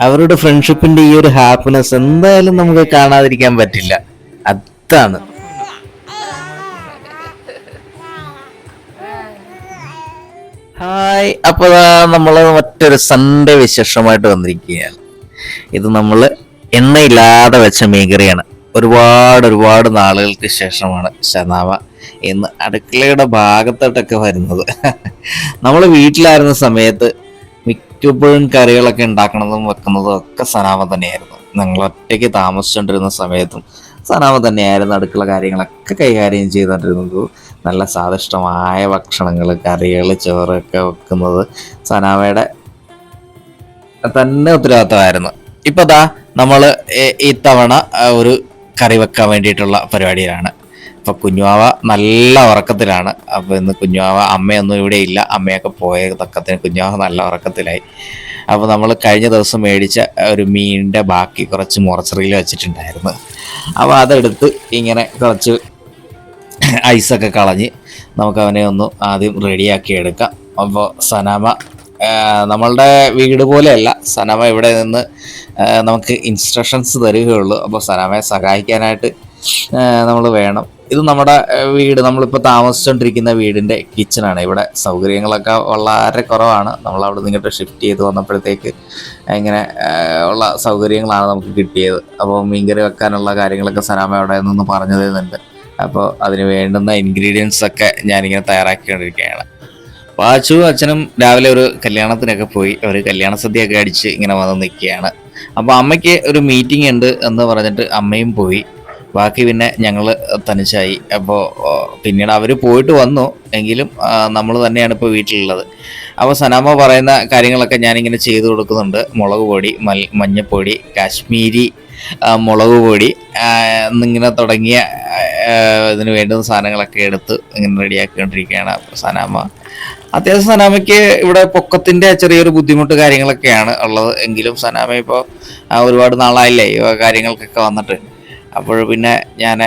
അവരുടെ ഫ്രണ്ട്ഷിപ്പിന്റെ ഈ ഒരു ഹാപ്പിനെസ് എന്തായാലും നമുക്ക് കാണാതിരിക്കാൻ പറ്റില്ല. അതാണ്. ഹായ്. അപ്പൊ നമ്മൾ മറ്റൊരു സൺഡേ വിശേഷമായിട്ട് വന്നിരിക്കുകയാണ്. ഇത് നമ്മൾ എണ്ണയില്ലാതെ വെച്ച മീൻകറിയാണ്. ഒരുപാട് ഒരുപാട് നാളുകൾക്ക് ശേഷമാണ് ശനാവ ഇന്ന് അടുക്കളയുടെ ഭാഗത്തോട്ടൊക്കെ വരുന്നത്. നമ്മൾ വീട്ടിലായിരുന്ന സമയത്ത് മിക്കപ്പോഴും കറികളൊക്കെ ഉണ്ടാക്കണതും വെക്കുന്നതും ഒക്കെ സനാമ തന്നെയായിരുന്നു. ഞങ്ങൾ ഒറ്റയ്ക്ക് താമസിച്ചുകൊണ്ടിരുന്ന സമയത്തും സനാമ തന്നെയായിരുന്നു അടുക്കള കാര്യങ്ങളൊക്കെ കൈകാര്യം ചെയ്തുകൊണ്ടിരുന്നത് നല്ല സ്വാദിഷ്ടമായ ഭക്ഷണങ്ങൾ കറികൾ ചോറൊക്കെ വെക്കുന്നത് സനാമയുടെ തന്നെ ഉത്തരവാദിത്തമായിരുന്നു. ഇപ്പൊ ദാ നമ്മൾ തവണ ഒരു കറി വെക്കാൻ വേണ്ടിയിട്ടുള്ള പരിപാടിയിലാണ്. ഇപ്പൊ കുഞ്ഞുവാവ നല്ല ഉറക്കത്തിലാണ്. അപ്പൊ ഇന്ന് കുഞ്ഞുവാവ അമ്മയൊന്നും ഇവിടെ ഇല്ല. അമ്മയൊക്കെ പോയ തക്കത്തിന് കുഞ്ഞുവാവ നല്ല ഉറക്കത്തിലായി. അപ്പോൾ നമ്മൾ കഴിഞ്ഞ ദിവസം മേടിച്ച ഒരു മീനിന്റെ ബാക്കി കുറച്ച് മുറച്ചറിയിൽ വെച്ചിട്ടുണ്ടായിരുന്നു. അപ്പോൾ അതെടുത്ത് ഇങ്ങനെ കുറച്ച് ഐസൊക്കെ കളഞ്ഞ് നമുക്ക് അവനെ ഒന്ന് ആദ്യം റെഡിയാക്കി എടുക്കാം. അപ്പോൾ സനാമ നമ്മളുടെ വീട് പോലെയല്ല. സനാമ ഇവിടെ നിന്ന് നമുക്ക് ഇൻസ്ട്രക്ഷൻസ് തരികയുള്ളൂ. അപ്പോൾ സനാമയെ സഹായിക്കാനായിട്ട് നമ്മൾ വേണം. ഇത് നമ്മുടെ വീട്. നമ്മളിപ്പോൾ താമസിച്ചുകൊണ്ടിരിക്കുന്ന വീടിന്റെ കിച്ചണാണ്. ഇവിടെ സൗകര്യങ്ങളൊക്കെ വളരെ കുറവാണ്. നമ്മൾ അവിടെ നിന്ന് ഇങ്ങോട്ട് ഷിഫ്റ്റ് ചെയ്ത് വന്നപ്പോഴത്തേക്ക് ഇങ്ങനെ ഉള്ള സൗകര്യങ്ങളാണ് നമുക്ക് കിട്ടിയത്. അപ്പോൾ മീൻകറി വെക്കാനുള്ള കാര്യങ്ങളൊക്കെ സനാമ അവിടെ നിന്ന് പറഞ്ഞു തരുന്നുണ്ട്. അപ്പോൾ അതിന് വേണ്ടുന്ന ഇൻഗ്രീഡിയൻസ് ഒക്കെ ഞാനിങ്ങനെ തയ്യാറാക്കിക്കൊണ്ടിരിക്കുകയാണ്. വാച്ചു അച്ഛനും രാവിലെ ഒരു കല്യാണത്തിനൊക്കെ പോയി. അവർ കല്യാണ സദ്യയൊക്കെ അടിച്ച് ഇങ്ങനെ വന്ന് നിൽക്കുകയാണ്. അപ്പോൾ അമ്മയ്ക്ക് ഒരു മീറ്റിംഗ് ഉണ്ട് എന്ന് പറഞ്ഞിട്ട് അമ്മയും പോയി. ബാക്കി പിന്നെ ഞങ്ങൾ തനിച്ചായി. അപ്പോൾ പിന്നീട് അവർ പോയിട്ട് വന്നു. എങ്കിലും നമ്മൾ തന്നെയാണ് ഇപ്പോൾ വീട്ടിലുള്ളത്. അപ്പോൾ സനാമ പറയുന്ന കാര്യങ്ങളൊക്കെ ഞാനിങ്ങനെ ചെയ്തു കൊടുക്കുന്നുണ്ട്. മുളക് പൊടി മൽ മഞ്ഞപ്പൊടി കാശ്മീരി മുളക് പൊടി ഇങ്ങനെ തുടങ്ങിയ ഇതിന് വേണ്ടുന്ന സാധനങ്ങളൊക്കെ എടുത്ത് ഇങ്ങനെ റെഡിയാക്കിക്കൊണ്ടിരിക്കുകയാണ് സനാമ. അത്യാവശ്യം സനാമയ്ക്ക് ഇവിടെ പൊക്കത്തിന്റെ ചെറിയൊരു ബുദ്ധിമുട്ട് കാര്യങ്ങളൊക്കെയാണ് ഉള്ളത്. എങ്കിലും സനാമ ഇപ്പോൾ ഒരുപാട് നാളായില്ലേ കാര്യങ്ങൾക്കൊക്കെ വന്നിട്ട്. അപ്പോൾ പിന്നെ ഞാൻ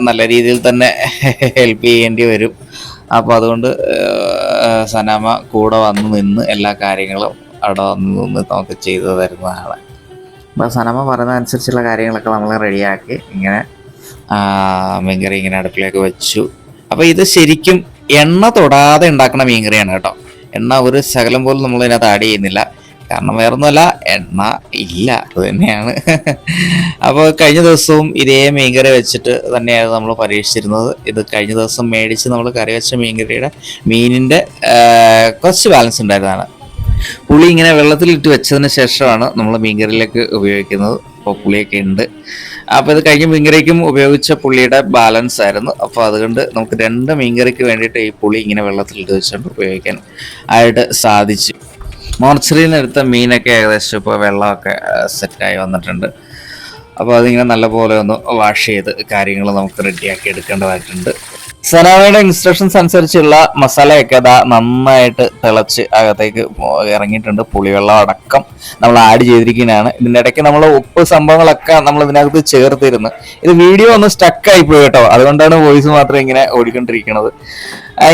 നല്ല രീതിയിൽ തന്നെ ഹെൽപ്പ് ചെയ്യേണ്ടി വരും. അപ്പോൾ അതുകൊണ്ട് സനാമ കൂടെ വന്ന് നിന്ന് എല്ലാ കാര്യങ്ങളും അവിടെ വന്ന് നിന്ന് നമുക്ക് ചെയ്തു തരുന്നതാണ് അപ്പോൾ സനമ പറയുന്ന കാര്യങ്ങളൊക്കെ നമ്മൾ റെഡിയാക്കി ഇങ്ങനെ മീൻകറി ഇങ്ങനെ അടുപ്പിലേക്ക് വെച്ചു. അപ്പോൾ ഇത് ശരിക്കും എണ്ണ തൊടാതെ ഉണ്ടാക്കുന്ന മീൻകറിയാണ് കേട്ടോ. എണ്ണ ഒരു ശകലം പോലും നമ്മൾ ഇതിനകത്ത് ആഡ് ചെയ്യുന്നില്ല. കാരണം വേറൊന്നുമല്ല എണ്ണ ഇല്ല അത് തന്നെയാണ്. അപ്പോൾ കഴിഞ്ഞ ദിവസവും ഇതേ മീൻകറി വെച്ചിട്ട് തന്നെയായിരുന്നു നമ്മൾ പരീക്ഷിച്ചിരുന്നത്. ഇത് കഴിഞ്ഞ ദിവസം മേടിച്ച് നമ്മൾ കറി വെച്ച മീൻകറിയുടെ മീനിന്റെ കുറച്ച് ബാലൻസ് ഉണ്ടായിരുന്നതാണ്. പുളി ഇങ്ങനെ വെള്ളത്തിലിട്ട് വെച്ചതിന് ശേഷമാണ് നമ്മൾ മീൻകറിയിലേക്ക് ഉപയോഗിക്കുന്നത്. അപ്പോൾ പുളിയൊക്കെ ഉണ്ട്. അപ്പോൾ ഇത് കഴിഞ്ഞ മീൻകറിക്കും ഉപയോഗിച്ച പുളിയുടെ ബാലൻസ് ആയിരുന്നു. അപ്പോൾ അതുകൊണ്ട് നമുക്ക് രണ്ട് മീൻകറിക്ക് വേണ്ടിയിട്ട് ഈ പുളി ഇങ്ങനെ വെള്ളത്തിലിട്ട് വെച്ചുകൊണ്ട് ഉപയോഗിക്കാൻ ആയിട്ട് സാധിച്ചു. മോർച്ചറിയിൽ നിന്ന് എടുത്ത മീനൊക്കെ ഏകദേശം ഇപ്പോൾ വെള്ളമൊക്കെ സെറ്റായി വന്നിട്ടുണ്ട്. അപ്പോൾ അതിങ്ങനെ നല്ലപോലെ ഒന്ന് വാഷ് ചെയ്ത് കാര്യങ്ങൾ നമുക്ക് റെഡിയാക്കി എടുക്കേണ്ടതായിട്ടുണ്ട്. സനാവയുടെ ഇൻസ്ട്രക്ഷൻസ് അനുസരിച്ചുള്ള മസാലയൊക്കെ അതാ നന്നായിട്ട് തിളച്ച് അകത്തേക്ക് ഇറങ്ങിയിട്ടുണ്ട്. പുളിവെള്ളം അടക്കം നമ്മൾ ആഡ് ചെയ്തിരിക്കുന്നതാണ്. ഇതിന്റെ ഇടയ്ക്ക് നമ്മൾ ഉപ്പ് സംഭവങ്ങളൊക്കെ നമ്മൾ ഇതിനകത്ത് ചേർത്തിരുന്നു. ഇത് വീഡിയോ ഒന്ന് സ്റ്റക്ക് ആയി പോയി കേട്ടോ. അതുകൊണ്ടാണ് വോയിസ് മാത്രം ഇങ്ങനെ ഓടിക്കൊണ്ടിരിക്കുന്നത്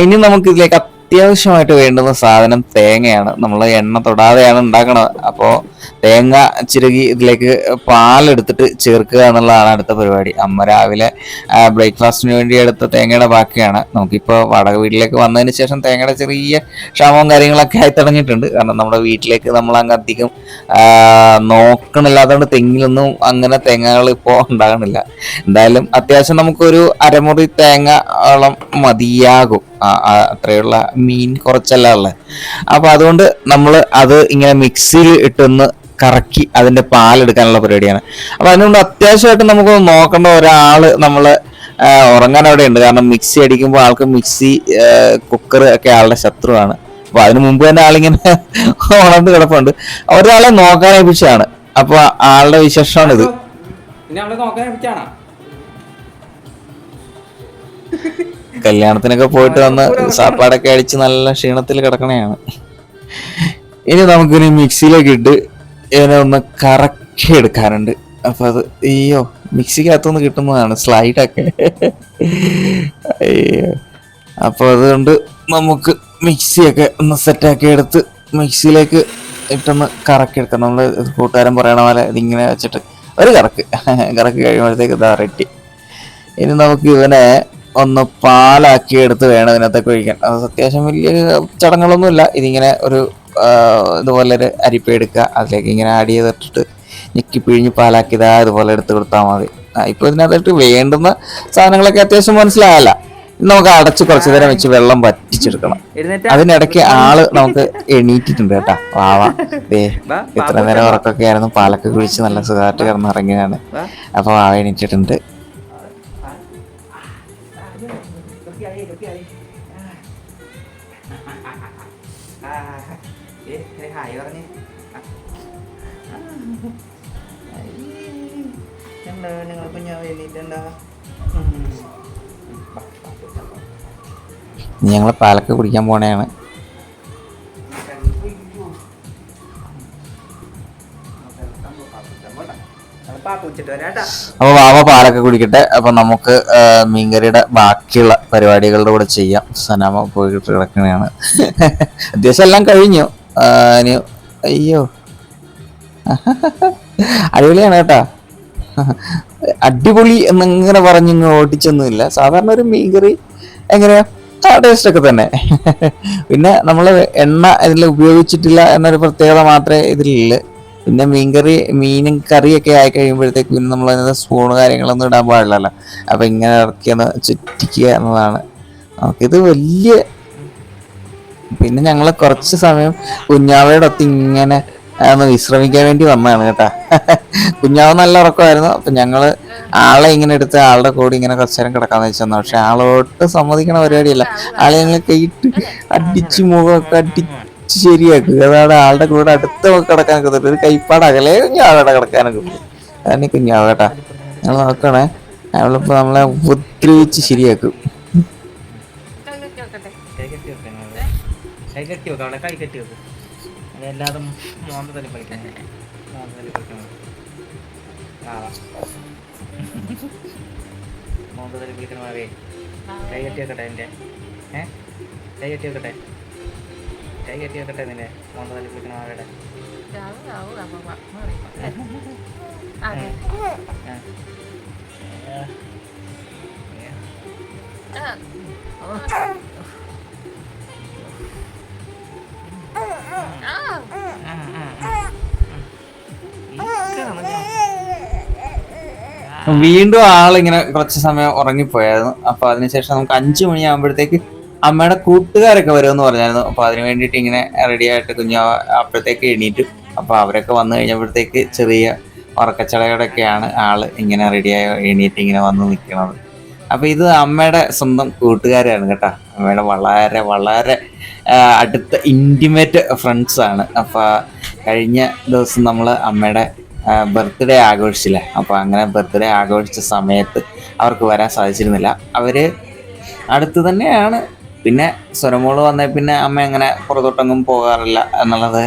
ഇനി നമുക്ക് ഇതിലേക്ക് അത്യാവശ്യമായിട്ട് വേണ്ടുന്ന സാധനം തേങ്ങയാണ്. നമ്മൾ എണ്ണ തൊടാതെയാണ് ഉണ്ടാക്കണത്. അപ്പോൾ തേങ്ങ ചിരകി ഇതിലേക്ക് പാലെടുത്തിട്ട് ചേർക്കുക എന്നുള്ളതാണ് അടുത്ത പരിപാടി. അമ്മ രാവിലെ ബ്രേക്ക്ഫാസ്റ്റിന് വേണ്ടി എടുത്ത തേങ്ങയുടെ ബാക്കിയാണ്. നമുക്കിപ്പോൾ വാടക വീട്ടിലേക്ക് വന്നതിന് ശേഷം തേങ്ങയുടെ ചെറിയ ക്ഷാമവും കാര്യങ്ങളൊക്കെ ആയി തുടങ്ങിയിട്ടുണ്ട്. കാരണം നമ്മുടെ വീട്ടിലേക്ക് നമ്മൾ അങ്ങ് അധികം നോക്കണില്ലാത്തതുകൊണ്ട് തെങ്ങിലൊന്നും അങ്ങനെ തേങ്ങകൾ ഇപ്പോൾ ഉണ്ടാകണില്ല. എന്തായാലും അത്യാവശ്യം നമുക്കൊരു അരമുറി തേങ്ങ ഓളം മതിയാകും. അത്രയുള്ള മീൻ കുറച്ചല്ല ഉള്ളത് അപ്പൊ അതുകൊണ്ട് നമ്മൾ അത് ഇങ്ങനെ മിക്സിയിൽ ഇട്ടൊന്ന് കറക്കി അതിന്റെ പാലെടുക്കാനുള്ള പരിപാടിയാണ്. അപ്പൊ അതിനുകൊണ്ട് അത്യാവശ്യമായിട്ട് നമുക്ക് നോക്കേണ്ട ഒരാൾ നമ്മൾ ഉറങ്ങാൻ അവിടെ ഉണ്ട്. കാരണം മിക്സി അടിക്കുമ്പോൾ ആൾക്ക് മിക്സി കുക്കർ ഒക്കെ ആളുടെ ശത്രുവാണ്. അപ്പൊ അതിനു മുമ്പ് തന്നെ ആളിങ്ങനെ ഉണർന്ന് കിടപ്പുണ്ട്. ഒരാളെ നോക്കാൻ ഏൽപ്പിച്ചതാണ്. അപ്പൊ ആളുടെ വിശേഷമാണ് ഇത് പിന്നെ കല്യാണത്തിനൊക്കെ പോയിട്ട് വന്ന് സാപ്പാടൊക്കെ അടിച്ച് നല്ല ക്ഷീണത്തിൽ കിടക്കണയാണ്. ഇനി നമുക്കിനി മിക്സിയിലേക്ക് ഇട്ട് ഇതിനെ ഒന്ന് കറക്കി എടുക്കാറുണ്ട് അപ്പൊ അത് അയ്യോ മിക്സിക്കകത്തുനിന്ന് കിട്ടുന്നതാണ് സ്ലൈഡൊക്കെ. അയ്യോ. അപ്പൊ അതുകൊണ്ട് നമുക്ക് മിക്സിയൊക്കെ ഒന്ന് സെറ്റാക്കി എടുത്ത് മിക്സിയിലേക്ക് ഇട്ടൊന്ന് കറക്കി എടുക്കാം നമ്മൾ കൂട്ടുകാരൻ പറയണ പോലെ ഇതിങ്ങനെ വെച്ചിട്ട് ഒരു കറക്ക്. കറക്കി കഴിയുമ്പോഴത്തേക്ക് ഇതാ റെഡി ഇനി നമുക്ക് ഇവനെ ഒന്ന് പാലാക്കി എടുത്ത് വേണം ഇതിനകത്തേക്ക് ഒഴിക്കാൻ അത് അത്യാവശ്യം വലിയ ചടങ്ങുകളൊന്നുമില്ല. ഇതിങ്ങനെ ഒരു ഇതുപോലെ ഒരു അരിപ്പ എടുക്കുക അതിലേക്ക് ഇങ്ങനെ ആഡ് ചെയ്തിട്ടിട്ട് ഞെക്കി പിഴിഞ്ഞ് പാലാക്കിയതാ ഇതുപോലെ എടുത്ത് കൊടുത്താൽ മതി. ആ, ഇപ്പൊ ഇതിനകത്തോട്ട് വേണ്ടുന്ന സാധനങ്ങളൊക്കെ അത്യാവശ്യം മനസ്സിലായല്ല. നമുക്ക് അടച്ച് കുറച്ച് നേരം വെച്ച് വെള്ളം വറ്റിച്ചെടുക്കണം. എഴുന്നേറ്റ് അതിനിടയ്ക്ക് ആൾ നമുക്ക് എണീറ്റിട്ടുണ്ട് കേട്ടാ. വാവ ദേ വാ, ഇത്ര നേരം ഉറക്കൊക്കെ ആയിരുന്നു. പാലൊക്കെ കുഴിച്ച് നല്ല സുഖമായിട്ട് കിടന്നിറങ്ങിയാണ് അപ്പൊ വാവ എണീറ്റിട്ടുണ്ട്. ഞങ്ങൾ പാലൊക്കെ കുടിക്കാൻ പോണേണ്. അപ്പോൾ വാവ പാലൊക്കെ കുടിക്കട്ടെ. അപ്പോൾ നമുക്ക് മീൻകറിയുടെ ബാക്കിയുള്ള പരിപാടികളുടെ കൂടെ ചെയ്യാം. സനാമ പോയിട്ട് കിടക്കണയാണ് അത്യാവശ്യം എല്ലാം കഴിഞ്ഞു. അയ്യോ. അടിപൊളിയാണ് കേട്ടാ. അടിപൊളി എന്നിങ്ങനെ പറഞ്ഞിങ്ങ് ഓടിച്ചൊന്നുമില്ല. സാധാരണ ഒരു മീൻകറി എങ്ങനെയാ? ടേസ്റ്റ് ഒക്കെ തന്നെ. പിന്നെ നമ്മൾ എണ്ണ ഇതിൽ ഉപയോഗിച്ചിട്ടില്ല എന്നൊരു പ്രത്യേകത മാത്രമേ ഇതിലില്ല. പിന്നെ മീൻകറി മീനും കറിയൊക്കെ ആയി കഴിയുമ്പോഴത്തേക്ക് പിന്നെ നമ്മൾ അതിനകത്ത് സ്പൂണ് കാര്യങ്ങളൊന്നും ഇടാൻ പാടില്ലല്ലോ. അപ്പം ഇങ്ങനെ ഇറക്കിയൊന്ന് ചുറ്റിക്കുക എന്നതാണ്. നമുക്കിത് വലിയ പിന്നെ ഞങ്ങൾ കുറച്ച് സമയം കുഞ്ഞാവയുടെ ഒത്ത് ഇങ്ങനെ ഒന്ന് വിശ്രമിക്കാൻ വേണ്ടി വന്നതാണ് കേട്ടാ. കുഞ്ഞാവ് നല്ല ഉറക്കമായിരുന്നു. അപ്പം ഞങ്ങൾ ആളെ ഇങ്ങനെ എടുത്ത് ആളുടെ കൂടെ ഇങ്ങനെ കുറച്ച് നേരം കിടക്കാന്ന് വെച്ചു പക്ഷെ ആളോട്ട് സമ്മതിക്കണ പരിപാടിയല്ല. ആളെ ഞങ്ങൾ കൈയിട്ട് അടിച്ച് മുഖമൊക്കെ അടിച്ച് ശരിയാക്കുക അതാണ് ആളുടെ കൂടെ അടുത്ത് കിടക്കാനൊക്കെ തരും ഒരു കൈപ്പാട് അകലെ കുഞ്ഞാവയുടെ കിടക്കാനൊക്കെ ഈ കുഞ്ഞാവ് കേട്ടാ. ഞങ്ങൾ നോക്കണേ. അവളിപ്പോൾ നമ്മളെ ഉപദ്രവിച്ച് ശരിയാക്കും. കെട്ടി. കൈ കെട്ടി വെക്കാം. അവിടെ കൈ കെട്ടി വെക്കും. അതല്ലാതെ മോന്ത തല്ലി കളിക്കണം മോന്ത തല്ലി കളിക്കണം ആ മോന്ത തല്ലി കളിക്കണം മാവേ. കൈ കെട്ടി വെക്കട്ടെ എന്റെ ഏ? കൈ കെട്ടി വെക്കട്ടെ കൈ കെട്ടി വെക്കട്ടെ നിന്റെ മോന്ത തല്ലി കളിക്കണം മാവേടെ വീണ്ടും ആളിങ്ങനെ കുറച്ച് സമയം ഉറങ്ങിപ്പോയായിരുന്നു. അപ്പൊ അതിനുശേഷം നമുക്ക് അഞ്ചു മണിയാകുമ്പോഴത്തേക്ക് അമ്മയുടെ കൂട്ടുകാരൊക്കെ വരുമെന്ന് പറഞ്ഞായിരുന്നു. അപ്പൊ അതിന് വേണ്ടിയിട്ട് ഇങ്ങനെ റെഡി ആയിട്ട് കുഞ്ഞാവ അപ്പോഴത്തേക്ക് എണീറ്റു. അപ്പൊ അവരൊക്കെ വന്നു കഴിഞ്ഞപ്പോഴത്തേക്ക് ചെറിയ ഉറക്കച്ചടയോടൊക്കെയാണ് ആൾ ഇങ്ങനെ റെഡിയായി എണീറ്റ് ഇങ്ങനെ വന്ന് നിൽക്കുന്നത് അപ്പൊ ഇത് അമ്മയുടെ സ്വന്തം കൂട്ടുകാരാണ് കേട്ടോ. അമ്മയുടെ വളരെ വളരെ അടുത്ത ഇന്റിമേറ്റ് ഫ്രണ്ട്സ് ആണ്. അപ്പൊ കഴിഞ്ഞ ദിവസം നമ്മൾ അമ്മയുടെ ബർത്ത്ഡേ ആഘോഷിച്ചില്ലേ? അപ്പോൾ അങ്ങനെ ബർത്ത്ഡേ ആഘോഷിച്ച സമയത്ത് അവർക്ക് വരാൻ സാധിച്ചിരുന്നില്ല. അവർ അടുത്ത് തന്നെയാണ്. പിന്നെ സ്വരമോൾ വന്നേ പിന്നെ അമ്മ അങ്ങനെ പുറത്തോട്ടൊന്നും പോകാറില്ല എന്നുള്ളത്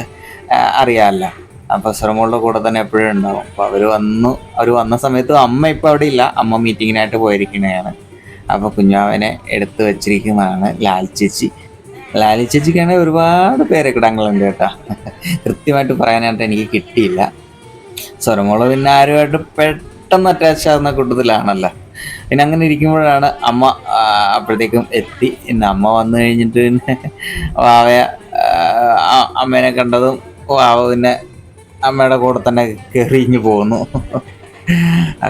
അറിയാമല്ലോ അപ്പോൾ സ്വരമോളുടെ കൂടെ തന്നെ എപ്പോഴും ഉണ്ടാവും. അപ്പോൾ അവർ വന്നു അവർ വന്ന സമയത്ത് അമ്മ ഇപ്പോൾ അവിടെ ഇല്ല. അമ്മ മീറ്റിങ്ങിനായിട്ട് പോയിരിക്കുന്നതാണ് അപ്പോൾ കുഞ്ഞാവനെ എടുത്തു വെച്ചിരിക്കുന്നതാണ് ലാൽ ചേച്ചി. ലാലി ചേച്ചിക്കാണെങ്കിൽ ഒരുപാട് പേരെ കിടങ്ങളുണ്ട് കേട്ടോ. കൃത്യമായിട്ട് പറയാനായിട്ട് എനിക്ക് കിട്ടിയില്ല. സ്വരമോൾ പിന്നെ ആരുമായിട്ട് പെട്ടെന്ന് അറ്റാച്ച് ആകുന്ന കൂട്ടത്തിലാണല്ലോ. പിന്നെ അങ്ങനെ ഇരിക്കുമ്പോഴാണ് അമ്മ അപ്പോഴത്തേക്കും എത്തി. പിന്നെ അമ്മ വന്നു കഴിഞ്ഞിട്ട് പിന്നെ വാവയ അമ്മേനെ കണ്ടതും വാവ പിന്നെ അമ്മയുടെ കൂടെ തന്നെ കയറിഞ്ഞു പോന്നു.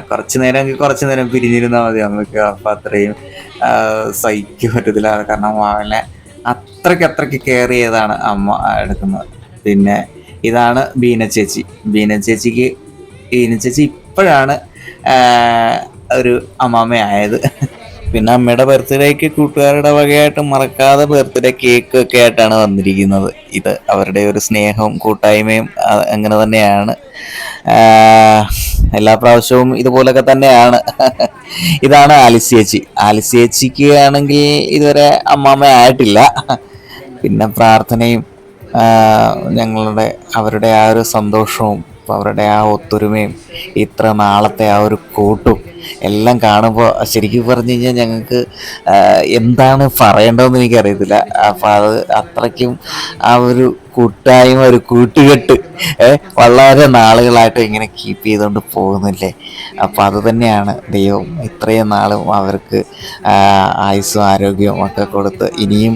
കുറച്ചു നേരം കുറച്ച് നേരം പിരിഞ്ഞിരുന്നാൽ മതി നമുക്ക് അപ്പം അത്രയും സഹിക്കാൻ പറ്റത്തില്ല. കാരണം വാവനെ അത്രയ്ക്ക് അത്രയ്ക്ക് കെയർ ചെയ്താണ് അമ്മ എടുക്കുന്നത്. പിന്നെ ഇതാണ് ബീന ചേച്ചി. ബീന ചേച്ചിക്ക് ബീന ചേച്ചി ഇപ്പോഴാണ് ഒരു അമ്മാമ്മയായത് പിന്നെ അമ്മയുടെ ബർത്ത്ഡേക്ക് കൂട്ടുകാരുടെ വകയായിട്ട് മറക്കാതെ ബർത്ത്ഡേ കേക്ക് ഒക്കെ ആയിട്ടാണ് വന്നിരിക്കുന്നത്. ഇത് അവരുടെ ഒരു സ്നേഹവും കൂട്ടായ്മയും അങ്ങനെ തന്നെയാണ്. എല്ലാ പ്രാവശ്യവും ഇതുപോലൊക്കെ തന്നെയാണ്. ഇതാണ് ആലിസ് ചേച്ചി. ആലിസ് ചേച്ചിക്ക് ആണെങ്കിൽ ഇതുവരെ അമ്മാമ്മ ആയിട്ടില്ല പിന്നെ പ്രാർത്ഥനയും ഞങ്ങളുടെ അവരുടെ ആ ഒരു സന്തോഷവും അവരുടെ ആ ഒത്തൊരുമയും ഇത്ര നാളത്തെ ആ ഒരു കൂട്ടും എല്ലാം കാണുമ്പോൾ ശരിക്കും പറഞ്ഞു കഴിഞ്ഞാൽ ഞങ്ങൾക്ക് എന്താണ് പറയേണ്ടതെന്ന് എനിക്കറിയത്തില്ല. അപ്പം അത് അത്രയ്ക്കും ആ ഒരു കൂട്ടായ്മ ഒരു കൂട്ടുകെട്ട് വളരെ നാളുകളായിട്ട് ഇങ്ങനെ കീപ്പ് ചെയ്തുകൊണ്ട് പോകുന്നില്ലേ? അപ്പം അത് തന്നെയാണ് ദൈവം ഇത്രയും നാളും അവർക്ക് ആയുസ്സും ആരോഗ്യവും ഒക്കെ കൊടുത്ത് ഇനിയും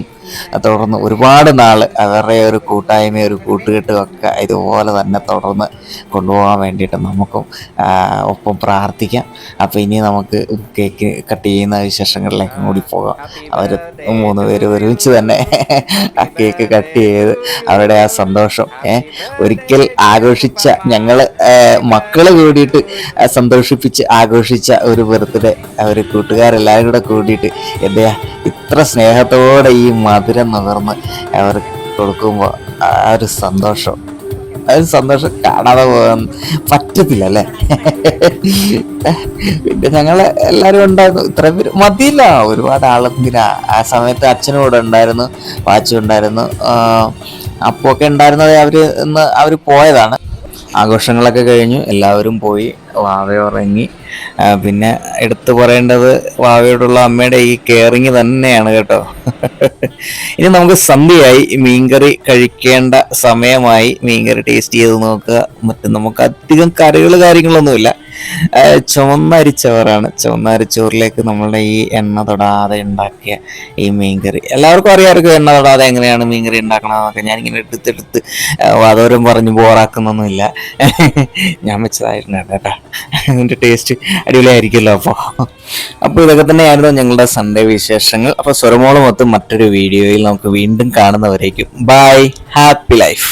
തുടർന്ന് ഒരുപാട് നാൾ അവരുടെ ഒരു കൂട്ടായ്മ ഒരു കൂട്ടുകെട്ടും ഒക്കെ ഇതുപോലെ തന്നെ തുടർന്ന് കൊണ്ടുപോകാൻ വേണ്ടിയിട്ട് നമുക്കും ഒപ്പം പ്രാർത്ഥിക്കാം. അപ്പോൾ ഇനി നമുക്ക് കേക്ക് കട്ട് ചെയ്യുന്ന വിശേഷങ്ങളിലേക്കും കൂടി പോകാം. അവർ മൂന്ന് പേര് ഒരുമിച്ച് തന്നെ ആ കേക്ക് കട്ട് ചെയ്ത് അവരുടെ ആ സന്തോഷം ഒരിക്കൽ ആഘോഷിച്ച ഞങ്ങൾ മക്കൾ കൂടിയിട്ട് സന്തോഷിപ്പിച്ച് ആഘോഷിച്ച ഒരു ബർത്ത്ഡേ അവർ കൂട്ടുകാരെല്ലാവരും കൂടെ കൂടിയിട്ട് എന്താ ഇത്ര സ്നേഹത്തോടെ ഈ മധുരം നുകർന്ന് അവർ കൊടുക്കുമ്പോൾ ആ ഒരു സന്തോഷം. ആ ഒരു സന്തോഷം കാണാതെ പോകാൻ പറ്റത്തില്ല അല്ലേ പിന്നെ ഞങ്ങൾ എല്ലാവരും ഉണ്ടായിരുന്നു. ഇത്രയും പേര് മതിയില്ല. ഒരുപാട് ആളെന്തിനാ ആ സമയത്ത് അച്ഛനും കൂടെ ഉണ്ടായിരുന്നു വാച്ചും ഉണ്ടായിരുന്നു. അപ്പൊക്കെ ഉണ്ടായിരുന്നത് അവർ ഇന്ന് അവർ പോയതാണ്. ആഘോഷങ്ങളൊക്കെ കഴിഞ്ഞു. എല്ലാവരും പോയി വാവ ഉറങ്ങി. പിന്നെ എടുത്തു പറയേണ്ടത് വാവയോടുള്ള അമ്മയുടെ ഈ കെയറിങ് തന്നെയാണ് കേട്ടോ. ഇനി നമുക്ക് സന്ധ്യയായി. മീൻകറി കഴിക്കേണ്ട സമയമായി. മീൻകറി ടേസ്റ്റ് ചെയ്ത് നോക്കുക. മറ്റും നമുക്ക് അധികം കറികൾ കാര്യങ്ങളൊന്നുമില്ല. ചുവന്ന അരിച്ചോറാണ് ചുവന്ന അരിച്ചോറിലേക്ക് നമ്മളുടെ ഈ എണ്ണ തൊടാതെ ഉണ്ടാക്കിയ ഈ മീൻകറി. എല്ലാവർക്കും അറിയാമായിരിക്കും എണ്ണ തൊടാതെ എങ്ങനെയാണ് മീൻകറി ഉണ്ടാക്കണമെന്നൊക്കെ ഞാനിങ്ങനെ എടുത്തെടുത്ത് വാദോരം പറഞ്ഞ് ബോറാക്കുന്നൊന്നുമില്ല. ഞാൻ വെച്ചതായിരുന്നു കേട്ടോ. അതിന്റെ ടേസ്റ്റ് അടിപൊളിയായിരിക്കുമല്ലോ അപ്പോൾ അപ്പോൾ ഇതൊക്കെ തന്നെയായിരുന്നു ഞങ്ങളുടെ സൺഡേ വിശേഷങ്ങൾ. അപ്പോൾ സ്വരമോളം മൊത്തം മറ്റൊരു വീഡിയോയിൽ നമുക്ക് വീണ്ടും കാണുന്നവരേക്കും. By happy life